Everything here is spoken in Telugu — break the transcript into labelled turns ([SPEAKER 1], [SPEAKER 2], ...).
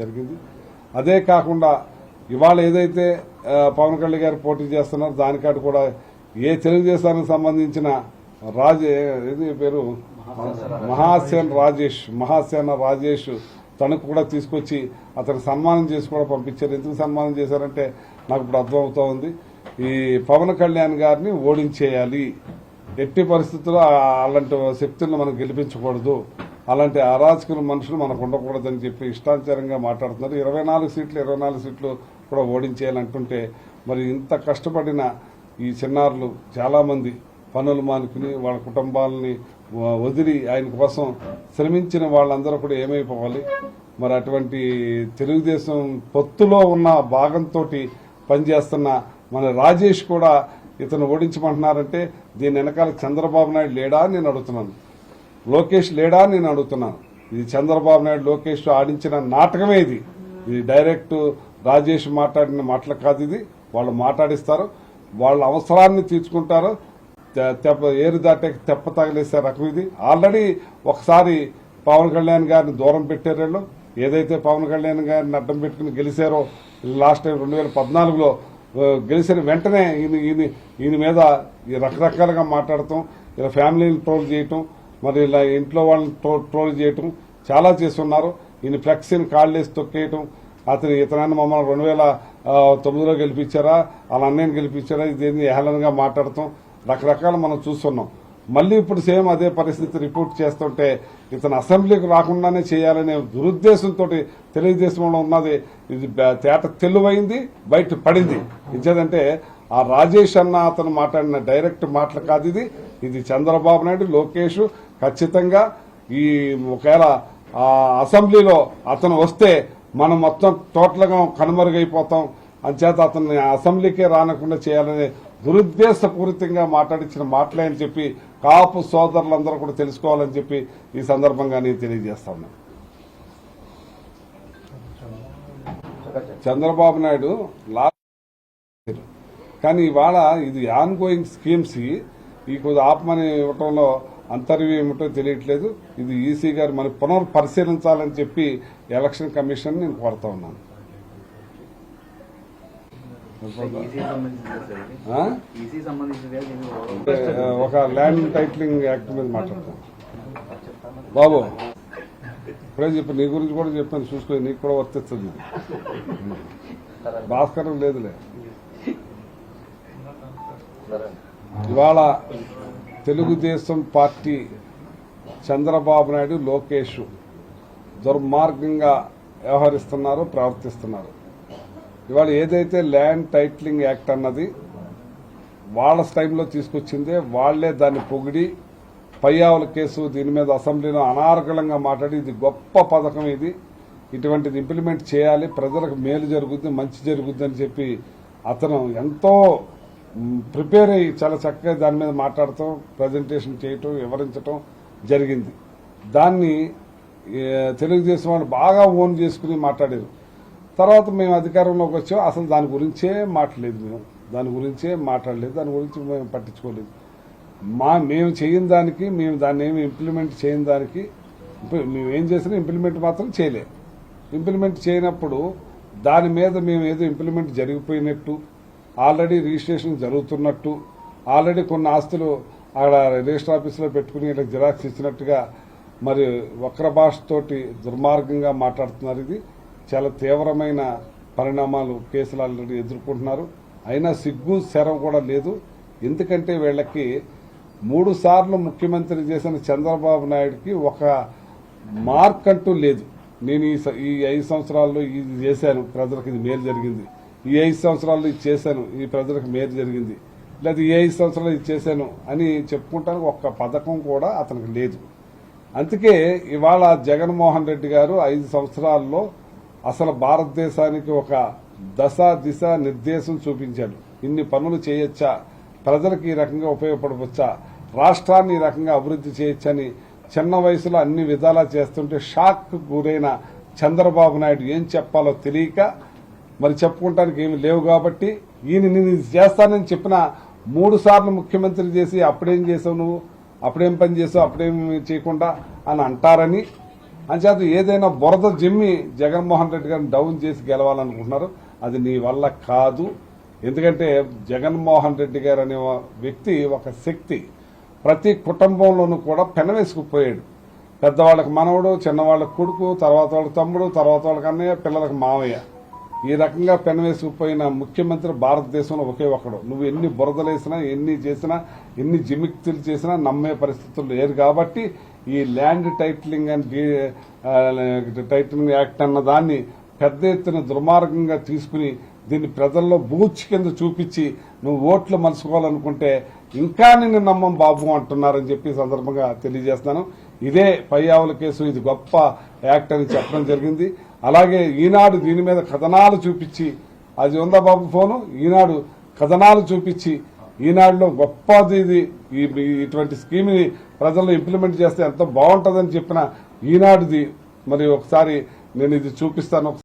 [SPEAKER 1] జరిగింది. అదే కాకుండా ఇవాళ ఏదైతే పవన్ కళ్యాణ్ గారు పోటీ చేస్తున్నారో దానికాడ కూడా ఏ తెలుగుదేశానికి సంబంధించిన రాజ ఏది పేరు? మహాసేన రాజేష్. మహాసేన రాజేష్ తనకు కూడా తీసుకొచ్చి అతను సన్మానం చేసి కూడా పంపించారు. ఎందుకు సన్మానం చేశారంటే నాకు ఇప్పుడు అర్థమవుతా ఉంది. ఈ పవన్ కళ్యాణ్ గారిని ఓడించేయాలి. ఎట్టి పరిస్థితుల్లో అలాంటి శక్తులను మనం గెలిపించకూడదు. అలాంటి అరాచకులు మనుషులు మనకు ఉండకూడదని చెప్పి ఇష్టాచారంగా మాట్లాడుతున్నారు. ఇరవై నాలుగు సీట్లు ఇరవై నాలుగు సీట్లు కూడా ఓడించేయాలంటుంటే మరి ఇంత కష్టపడిన ఈ చిన్నారులు చాలామంది పనులు మానుకుని వాళ్ళ కుటుంబాలని వదిలి ఆయన కోసం శ్రమించిన వాళ్ళందరూ కూడా ఏమైపోవాలి? మరి అటువంటి తెలుగుదేశం పొత్తులో ఉన్న భాగంతో పనిచేస్తున్న మన రాజేష్ కూడా ఇతను ఓడించమంటున్నారంటే దీని వెనకాల చంద్రబాబు నాయుడు లేడా నేను అడుగుతున్నాను. లోకేష్ లేడా అని నేను అడుగుతున్నాను. ఇది చంద్రబాబు నాయుడు లోకేష్ ఆడించిన నాటకమే ఇది. ఇది డైరెక్ట్ రాజేష్ మాట్లాడిన మాటలు కాదు ఇది. వాళ్ళు మాట్లాడిస్తారు. వాళ్ళ అవసరాన్ని తీర్చుకుంటారు. తె- తెప్ప ఏరు దాటే తెప్ప తగిలేసే రకం ఇది. ఆల్రెడీ ఒకసారి పవన్ కళ్యాణ్ గారిని దూరం పెట్టారు వీళ్ళు. ఏదైతే పవన్ కళ్యాణ్ గారిని అడ్డం పెట్టుకుని గెలిచారో లాస్ట్ టైం రెండు వేల పద్నాలుగులో గెలిచిన వెంటనే ఈయన ఈయన ఈయన మీద ఈ రకరకాలుగా మాట్లాడటం ఇలా ఫ్యామిలీని ట్రోల్ చేయటం మరి ఇలా ఇంట్లో వాళ్ళని ట్రోల్ చేయటం చాలా చేస్తున్నారు. ఈయన ఫ్లెక్సీని కాళ్ళేసి తొక్కేయటం అతను ఇతనాన్ని మమ్మల్ని రెండు వేల తొమ్మిదిలో గెలిపించారా వాళ్ళ అన్నయ్యని గెలిపించారా ఇదేంది హేళనగా మాట్లాడటం రకరకాలు మనం చూస్తున్నాం. మళ్ళీ ఇప్పుడు సేమ్ అదే పరిస్థితి రిపోర్ట్ చేస్తుంటే ఇతను అసెంబ్లీకి రాకుండానే చేయాలనే దురుద్దేశంతో తెలుగుదేశంలో ఉన్నది. ఇది తేట తెలువైంది బయట పడింది. ఇచ్చేదంటే ఆ రాజేష్ అన్న అతను మాట్లాడిన డైరెక్ట్ మాటలు కాదు ఇది. ఇది చంద్రబాబు నాయుడు లోకేష్ ఖచ్చితంగా ఈ ఒకవేళ అసెంబ్లీలో అతను వస్తే మనం మొత్తం టోటల్గా కనుమరుగైపోతాం. అంచేత అతన్ని అసెంబ్లీకే రానకుండా చేయాలనే దురుద్దేశపూరితంగా మాట్లాడించిన మాటలే అని చెప్పి కాపు సోదరులందరూ కూడా తెలుసుకోవాలని చెప్పి ఈ సందర్భంగా నేను తెలియజేస్తాను చంద్రబాబు నాయుడు లాస్ట్ కానీ ఇవాళ ఇది ఆన్ గోయింగ్ స్కీమ్స్ ఈ కొద్ది ఆపమని ఇవ్వటంలో అంతర్వ్యం ఏమిటో తెలియట్లేదు. ఇది ఈసీ గారు మరి పునర్ పరిశీలించాలని చెప్పి ఎలక్షన్ కమిషన్ నేను కోరుతా ఉన్నాను. అంటే, ఒక ల్యాండ్ టైటిలింగ్ యాక్ట్ మీద మాట్లాడతాను. బాబు ఇప్పుడే చెప్పి నీ గురించి కూడా చెప్పాను చూసుకో నీకు కూడా వర్తిస్తుంది. భాస్కరం లేదులే. ఇవాళ తెలుగుదేశం పార్టీ చంద్రబాబు నాయుడు లోకేష్ దుర్మార్గంగా వ్యవహరిస్తున్నారు ప్రవర్తిస్తున్నారు. ఇవాళ ఏదైతే ల్యాండ్ టైటిలింగ్ యాక్ట్ అన్నది వాళ్ళ టైంలో తీసుకొచ్చిందే వాళ్ళే దాన్ని పొగిడి పయ్యావుల కేసు దీని మీద అసెంబ్లీలో అనార్గళంగా మాట్లాడి ఇది గొప్ప పథకం ఇది. ఇటువంటిది ఇంప్లిమెంట్ చేయాలి ప్రజలకు మేలు జరుగుద్ది మంచి జరుగుద్ది అని చెప్పి అతను ఎంతో ప్రిపేర్ అయ్యి చాలా చక్కగా దాని మీద మాట్లాడటం ప్రజెంటేషన్ చేయటం వివరించటం జరిగింది. దాన్ని తెలుగుదేశం వాళ్ళు బాగా ఓన్ చేసుకుని మాట్లాడారు. తర్వాత మేము అధికారంలోకి వచ్చాం. అసలు దాని గురించే మాట్లాడలేదు మేము. దాని గురించే మాట్లాడలేదు. దాని గురించి మేము పట్టించుకోలేదు. మా మేము చేయని దానికి మేము దాన్ని ఏమి ఇంప్లిమెంట్ చేయని దానికి మేము ఏం చేసినా ఇంప్లిమెంట్ మాత్రం చేయలేదు ఇంప్లిమెంట్ చేయనప్పుడు దాని మీద మేము ఏదో ఇంప్లిమెంట్ జరిగిపోయినట్టు ఆల్రెడీ రిజిస్ట్రేషన్ జరుగుతున్నట్టు ఆల్రెడీ కొన్ని ఆస్తులు అక్కడ రిజిస్టర్ ఆఫీసులో పెట్టుకుని ఇలా జిరాక్స్ ఇచ్చినట్టుగా మరి వక్ర భాషతోటి దుర్మార్గంగా మాట్లాడుతున్నారు ఇది. చాలా తీవ్రమైన పరిణామాలు కేసులు ఆల్రెడీ ఎదుర్కొంటున్నారు. అయినా సిగ్గు శరం కూడా లేదు. ఎందుకంటే వీళ్ళకి మూడు సార్లు ముఖ్యమంత్రి చేసిన చంద్రబాబు నాయుడుకి ఒక మార్క్ అంటూ లేదు. నేను ఈ స- ఈ ఐదు సంవత్సరాల్లో ఇది చేశాను. ప్రజలకు ఇది మేలు జరిగింది. ఈ ఐదు సంవత్సరాల్లో ఇది చేశాను ఈ ప్రజలకు మేలు జరిగింది. లేదా ఈ ఐదు సంవత్సరాలు ఇది చేశాను అని చెప్పుకుంటానికి ఒక్క పథకం కూడా అతనికి లేదు. అందుకే ఇవాళ జగన్మోహన్ రెడ్డి గారు ఐదు సంవత్సరాల్లో అసలు భారతదేశానికి ఒక దశ దిశ నిర్దేశం చూపించాడు. ఇన్ని పనులు చేయొచ్చా? ప్రజలకు ఈ రకంగా ఉపయోగపడవచ్చా? రాష్ట్రాన్ని ఈ రకంగా అభివృద్ధి చేయొచ్చని చిన్న వయసులో అన్ని విధాలా చేస్తుంటే షాక్ గురైన చంద్రబాబు నాయుడు ఏం చెప్పాలో తెలియక మరి చెప్పుకుంటానికి ఏమి లేవు కాబట్టి ఈయన నేను ఇది చేస్తానని చెప్పిన మూడు సార్లు ముఖ్యమంత్రి చేసి అప్పుడేం చేసావు నువ్వు? అప్పుడేం పని చేసావు? అప్పుడేం చేయకుండా అని అంటారని. అంచేత ఏదైనా బురద జిమ్మి జగన్మోహన్ రెడ్డి గారిని డౌన్ చేసి గెలవాలనుకుంటున్నారు. అది నీ వల్ల కాదు. ఎందుకంటే జగన్మోహన్ రెడ్డి గారు అనే వ్యక్తి ఒక శక్తి. ప్రతి కుటుంబంలోనూ కూడా పెనవేసుకుపోయాడు. పెద్దవాళ్ళకి మనవడు చిన్నవాళ్ళకి కొడుకు తర్వాత వాళ్ళకి తమ్ముడు తర్వాత వాళ్ళకి అన్నయ్య పిల్లలకు మావయ్య ఈ రకంగా పెనవేసుకుపోయిన ముఖ్యమంత్రి భారతదేశంలో ఒకే ఒకడు నువ్వు ఎన్ని బురదలేసినా ఎన్ని చేసినా ఎన్ని జిమిక్తులు చేసినా నమ్మే పరిస్థితులు లేరు కాబట్టి ఈ land titling and titling act అన్న దాన్ని పెద్ద ఎత్తున దుర్మార్గంగా తీసుకుని దీన్ని ప్రజల్లో బూచి కింద చూపించి నువ్వు ఓట్లు మలుచుకోవాలనుకుంటే ఇంకా నిన్ను నమ్మం బాబు అంటున్నారని చెప్పి సందర్భంగా తెలియజేస్తాను ఇదే పయ్యావుల కేసు. ఇది గొప్ప యాక్ట్ అని చెప్పడం జరిగింది. అలాగే ఈనాడు దీని మీద కథనాలు చూపించి అది ఉందా బాబు ఫోను? ఈనాడు కథనాలు చూపించి ఈనాడులో గొప్పది ఇది ఇటువంటి స్కీమ్ని ప్రజల్లో ఇంప్లిమెంట్ చేస్తే ఎంత బాగుంటుందని చెప్పిన ఈనాడుది. మరి ఒకసారి నేను ఇది చూపిస్తాను.